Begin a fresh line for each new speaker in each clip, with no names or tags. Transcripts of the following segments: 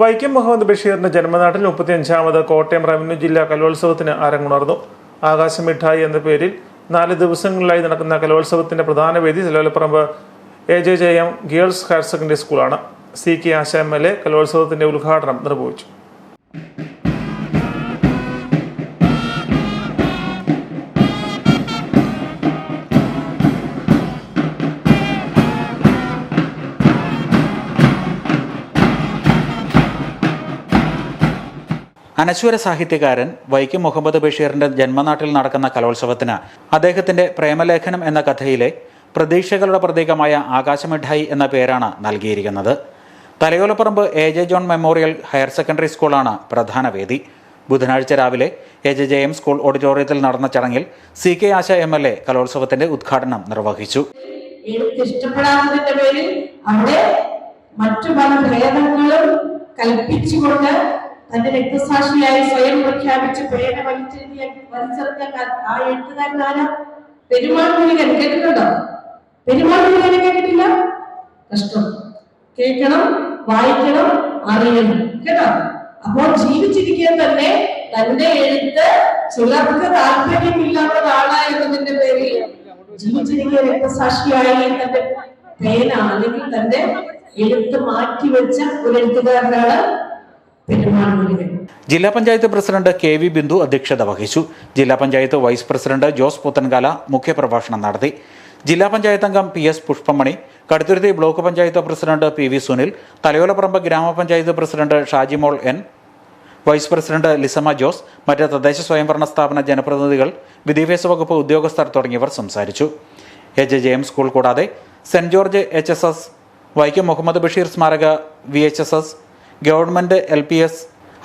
വൈക്കം മുഹമ്മദ് ബഷീറിന്റെ ജന്മനാട്ടിൽ മുപ്പത്തിയഞ്ചാമത് കോട്ടയം റവന്യൂ ജില്ലാ കലോത്സവത്തിന് അരങ്ങുണർന്നു. ആകാശ മിഠായി എന്ന പേരിൽ നാല് ദിവസങ്ങളിലായി നടക്കുന്ന കലോത്സവത്തിന്റെ പ്രധാന വേദി Thalayolaparambu A J J M girls higher secondary സ്കൂളാണ്. C K Asha M L A കലോത്സവത്തിന്റെ ഉദ്ഘാടനം നിർവഹിച്ചു.
അനശ്വര സാഹിത്യകാരൻ വൈക്കം മുഹമ്മദ് ബഷീറിന്റെ ജന്മനാട്ടിൽ നടക്കുന്ന കലോത്സവത്തിന് അദ്ദേഹത്തിന്റെ പ്രേമലേഖനം എന്ന കഥയിലെ പ്രതീക്ഷകളുടെ പ്രതീകമായ ആകാശമിഠായി എന്ന പേരാണ് നൽകിയിരിക്കുന്നത്. Thalayolaparambu A J John memorial higher secondary സ്കൂളാണ് പ്രധാന വേദി. ബുധനാഴ്ച രാവിലെ A J J M school ഓഡിറ്റോറിയത്തിൽ നടന്ന ചടങ്ങിൽ C K Asha M L A കലോത്സവത്തിന്റെ ഉദ്ഘാടനം നിർവഹിച്ചു.
മറ്റു പല ഭേദങ്ങളും കൽപ്പിച്ചുകൊണ്ട് തന്റെ രക്തസാക്ഷിയായി സ്വയം പ്രഖ്യാപിച്ച് പേന വലിച്ചെറിയ വലിച്ചെറിഞ്ഞ ആ എഴുത്തുകാരൻ പെരുമാൾ മുരുകൻ കേട്ടിട്ടുണ്ടോ? പെരുമാൾ മുരുകനെ കേട്ടിട്ടില്ല. കഷ്ടം. കേൾക്കണം വായിക്കണം അറിയണം. കേട്ടോ? അപ്പോൾ ജീവിച്ചിരിക്കാൻ തന്നെ തന്റെ എഴുത്ത് ചിലർക്ക് താല്പര്യമില്ലാത്തതാണ് എന്നതിന്റെ പേരിൽ ജീവിച്ചിരിക്കുക രക്തസാക്ഷിയായി തന്റെ പേന അല്ലെങ്കിൽ തന്റെ എഴുത്ത് മാറ്റിവെച്ച ഒരു എഴുത്തുകാരനാണ്
ജില്ലാ panchayat president K V Bindu അധ്യക്ഷത വഹിച്ചു. ജില്ലാ പഞ്ചായത്ത് വൈസ് പ്രസിഡന്റ് ജോസ് പുത്തൻകാല മുഖ്യപ്രഭാഷണം നടത്തി. ജില്ലാ പഞ്ചായത്ത് അംഗം P S Pushpamani Kaduthuruthy block panchayat president P V Sunil Thalayolaparambu ഗ്രാമപഞ്ചായത്ത് president Shajimol N vice president Lisamma Jose മറ്റ് തദ്ദേശ സ്വയംഭരണ സ്ഥാപന ജനപ്രതിനിധികൾ വിദ്യാഭ്യാസ വകുപ്പ് ഉദ്യോഗസ്ഥർ തുടങ്ങിയവർ സംസാരിച്ചു. എച്ച്. ജെ. എം. സ്കൂൾ കൂടാതെ saint George H. S. S Vaikom Muhammad Basheer സ്മാരക V. H. S. S government L P S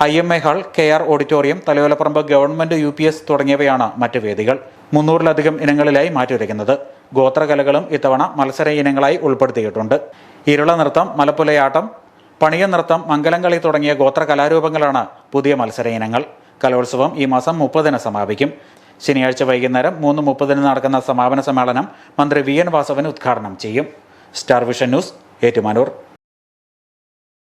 I M A hall K R auditorium Thalayolaparambu government U P S തുടങ്ങിയവയാണ് മറ്റ് വേദികൾ. മുന്നൂറിലധികം ഇനങ്ങളിലായി മാറ്റിവെക്കുന്നത്. ഗോത്രകലകളും ഇത്തവണ മത്സര ഇനങ്ങളായി ഉൾപ്പെടുത്തിയിട്ടുണ്ട്. ഇരുള നൃത്തം മലപ്പുലയാട്ടം പണിയ നൃത്തം മംഗലംകളി തുടങ്ങിയ ഗോത്ര കലാരൂപങ്ങളാണ് പുതിയ മത്സര ഇനങ്ങൾ. കലോത്സവം ഈ മാസം മുപ്പതിന് സമാപിക്കും. ശനിയാഴ്ച വൈകുന്നേരം മൂന്ന് മുപ്പതിന് നടക്കുന്ന സമാപന സമ്മേളനം മന്ത്രി വി എൻ വാസവൻ ഉദ്ഘാടനം ചെയ്യും. Star vision news Ettumanoor.